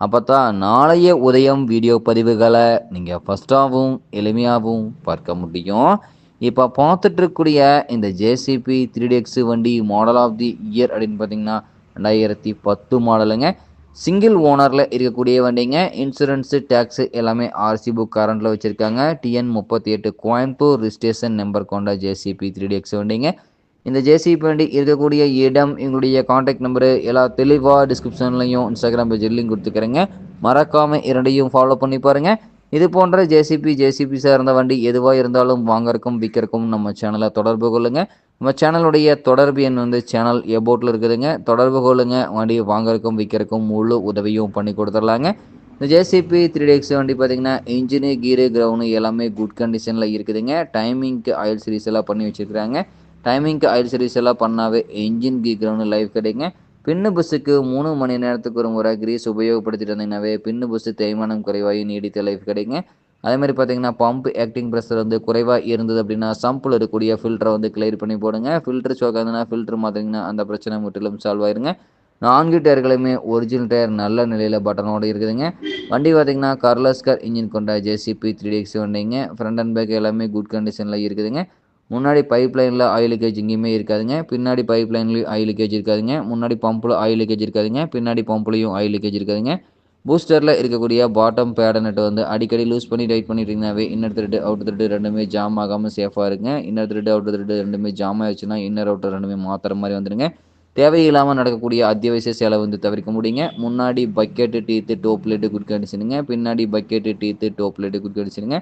அப்போ தான் நாளைய உதயம் வீடியோ பதிவுகளை நீங்கள் ஃபஸ்ட்டாகவும் எளிமையாகவும் பார்க்க முடியும். இப்போ பார்த்துட்ருக்கூடிய இந்த ஜேசிபி த்ரீ எக்ஸ் வண்டி மாடல் ஆஃப் தி இயர் அப்படின்னு பார்த்தீங்கன்னா ரெண்டாயிரத்தி பத்து மாடலுங்க சிங்கிள் ஓனரில் இருக்கக்கூடிய வண்டிங்க. இன்சூரன்ஸு டேக்ஸு எல்லாமே ஆர்சி புக் கரண்டில் வச்சுருக்காங்க. டிஎன் முப்பத்தி எட்டு கோயம்புத்தூர் ரிஜிஸ்ட்ரேஷன் நம்பர் கொண்ட ஜேசிபி த்ரீ எக்ஸ் வண்டிங்க. இந்த ஜேசிபி வண்டி இருக்கக்கூடிய இடம் எங்களுடைய காண்டாக்ட் நம்பரு எல்லா தெளிவாக டிஸ்கிரிப்ஷன்லையும் இன்ஸ்டாகிராம் பேஜில் லிங்க் கொடுத்துக்கிறேங்க. மறக்காமல் இரண்டையும் ஃபாலோ பண்ணி பாருங்கள் இது போன்ற ஜேசிபி ஜேசிபி சார்ந்த வண்டி எதுவாக இருந்தாலும் வாங்கறக்கும் விற்கிறக்கும் நம்ம சேனலை தொடர்பு கொள்ளுங்க. நம்ம சேனலுடைய தொடர்பு எண் வந்து சேனல் எபோட்டில் இருக்குதுங்க. தொடர்பு கொள்ளுங்க. வண்டி வாங்கறக்கும் விற்கிறக்கும் முழு உதவியும் பண்ணி கொடுத்துடலாங்க. இந்த ஜேசிபி த்ரீ டேக்ஸ் வண்டி பார்த்தீங்கன்னா இன்ஜினு கீரு கிரவுண்டு எல்லாமே குட் கண்டிஷனில் இருக்குதுங்க. டைமிங்க்கு ஆயில் சீரிஸ் எல்லாம் பண்ணி வச்சுருக்கிறாங்க. டைமிங்க்கு ஆயில் சர்வீஸ் எல்லாம் பண்ணாவே இன்ஜின் கீ லைஃப் லைவ் கிடைங்க. பின்னு பஸ்ஸுக்கு மூணு மணி நேரத்துக்கு ஒரு முறை கிரீஸ் உபயோகப்படுத்திட்டு இருந்தீங்கன்னாவே பின்னு பஸ்ஸு தேய்மானம் குறைவாகி நீடித்த லைஃப் கிடைங்க. அதே மாதிரி பார்த்தீங்கன்னா பம்ப் ஆக்டிங் ப்ரெஷர் வந்து குறைவாக இருந்தது அப்படின்னா சம்பில் இருக்கக்கூடிய ஃபில்டரை வந்து கிளியர் பண்ணி போடுங்க. ஃபில்டர் சோக்காதுன்னா ஃபில்டர் மாற்றிங்கன்னா அந்த பிரச்சனை முற்றிலும் சால்வ் ஆயிருங்க. நான்கு டயர்களுமே ஒரிஜினல் டயர் நல்ல நிலையில் பட்டனோடு இருக்குதுங்க. வண்டி பார்த்தீங்கன்னா கர்லஸ்கர் இன்ஜின் கொண்ட ஜேசிபி த்ரீ டிஎக்ஸ் வண்டிங்க ஃப்ரண்ட் அண்ட் பேக் எல்லாமே குட் கண்டிஷனில் இருக்குதுங்க. முன்னாடி பைப் லைனில் ஆயில் லீக்கேஜ் எங்கேயுமே இருக்காதுங்க. பின்னாடி பைப் லைன்லேயும் ஆயில் லீக்கேஜ் இருக்காதுங்க. முன்னாடி பம்பில் ஆயில் லீக்கேஜ் இருக்காதுங்க. பின்னாடி பம்ப்லேயும் ஆயில் லீக்கேஜ் இருக்காதுங்க. பூஸ்டரில் இருக்கக்கூடிய பாட்டம் பேட நட்டு வந்து அடிக்கடி லூஸ் பண்ணி டைட் பண்ணிட்டீங்கன்னாவே இன்னர் த்ரெட்டு அவுட் த்ரெட்டு ரெண்டுமே ஜாம் ஆகாமல் சேஃபாக இருங்க. இன்னர் த்ரெட்டு அவுட் த்ரெட்டு ரெண்டுமே ஜாம் ஆயிடுச்சுன்னா இன்னர் அவுட்டர் ரெண்டுமே மாற்றுற மாதிரி வந்துடுங்க தேவையில்லாமல் நடக்கக்கூடிய அத்தியாவசிய செலவு வந்து தவிர்க்க முடியுங்க. முன்னாடி bucket teeth top light good கண்டிஷனுங்க பின்னாடி bucket teeth top light good கண்டிஷனுங்க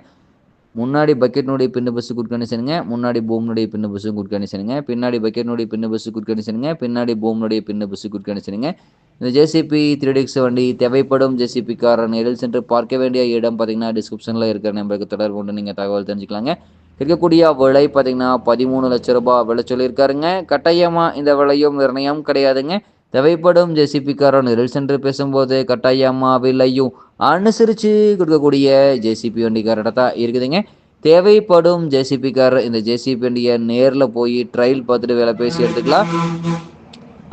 முன்னாடி பக்கெட்னுடைய பின்ன பஸ்ஸு குட் கண்டிஷனுங்க முன்னாடி பூம்னுடைய பின்ன பஸ்ஸு குட் கண்டிஷனுங்க பின்னாடி பக்கெட்னுடைய பின்ன பஸ்ஸு குட் கண்டிஷனுங்க பின்னாடி பூம்னுடைய பின்ன பஸ்ஸு குட் கண்டிஷனுங்க இந்த ஜேசிபி த்ரீ டிக்ஸ் வண்டி தேவைப்படும் ஜேசிபி காரன் நேரில் சென்று பார்க்க வேண்டிய இடம் பார்த்தீங்கன்னா டிஸ்கிரிப்ஷனில் இருக்கிற நம்பருக்கு தொடர்பு கொண்டு நீங்கள் தகவல் தெரிஞ்சுக்கலாங்க. இருக்கக்கூடிய விலை பார்த்தீங்கன்னா பதிமூணு லட்ச ரூபாய் விலை சொல்லியிருக்காருங்க. கட்டாயமாக இந்த விலையும் நிர்ணயம் கிடையாதுங்க. தேவைப்படும் ஜேசிபிக்காரன் நிரல் சென்று பேசும்போது கட்டாயமாக விலையும் அனுசரித்து கொடுக்கக்கூடிய ஜேசிபி வண்டிக்காரர்கிட்ட தான் இருக்குதுங்க. தேவைப்படும் ஜேசிபிக்காரர் இந்த ஜேசிபி வண்டியை நேரில் போய் ட்ரையல் பார்த்துட்டு வேலை பேசி எடுத்துக்கலாம்.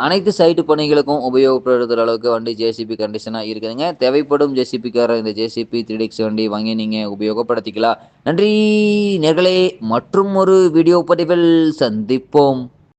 அனைத்து சைட்டு பணிகளுக்கும் உபயோகப்படுத்துகிற அளவுக்கு வண்டி ஜேசிபி கண்டிஷனாக இருக்குதுங்க. தேவைப்படும் ஜேசிபிக்காரர் இந்த ஜேசிபி த்ரீ டிக்ஸ் வண்டி வாங்கி நீங்கள் உபயோகப்படுத்திக்கலாம். நன்றி நேர்களே. மற்றும் ஒரு வீடியோ பதிவில் சந்திப்போம்.